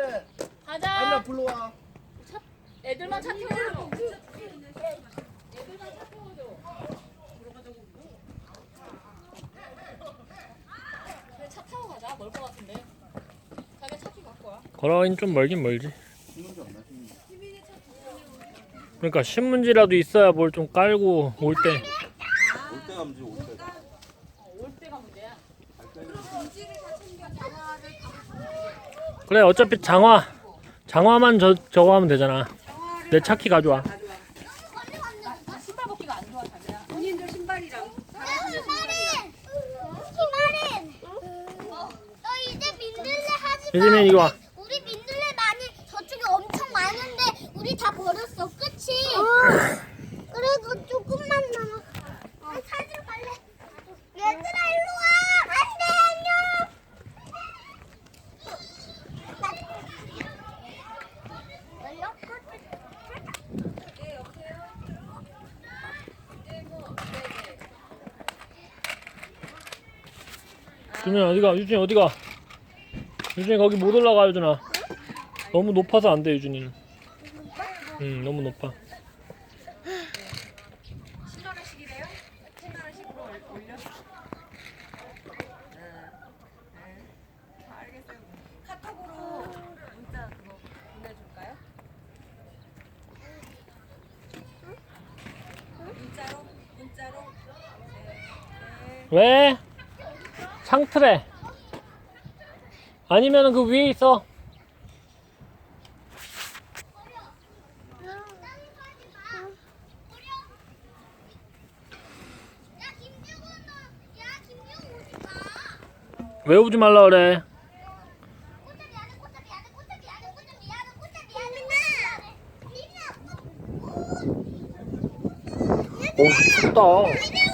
건데. 가자. 아니야 불러와. 애들만 차 태워줘. 애들만 차 태워줘. 그래 차 타고 가자. 멀 것 같은데. 자기 차키 갖고 와. 걸어가긴 좀 멀긴 멀지. 그러니까 신문지라도 있어야 뭘 좀 깔고 올 때. 올 때가 문제 올 때. 어, 올 때가 문제야. 그래 어차피 장화 장화만 저 저거 하면 되잖아. 내 차 키 가져와. 아, 신발 벗기가 안 좋아 자기야. 본인도 신발이랑 희마린! 희마린! 너 이제 민들레 하지 마. 예진이 이리 와. 우리 민들레 많이 저쪽에 엄청 많은데 우리 다 버렸어. 그치? 그래도 조금만 남았어. 아, 찾으러 갈래. 얘들아 일로 와. 안돼 안녕. 열려? 유진이 어디가? 유진이 어디가? 유진이 거기 못 올라가 유진아. 너무 높아서 안 돼 유진이는. 응 너무 높아. 네. 왜? 창틀에. 아니면 그 위에 있어. 왜 오지 말라 그래? 오 춥다. 이리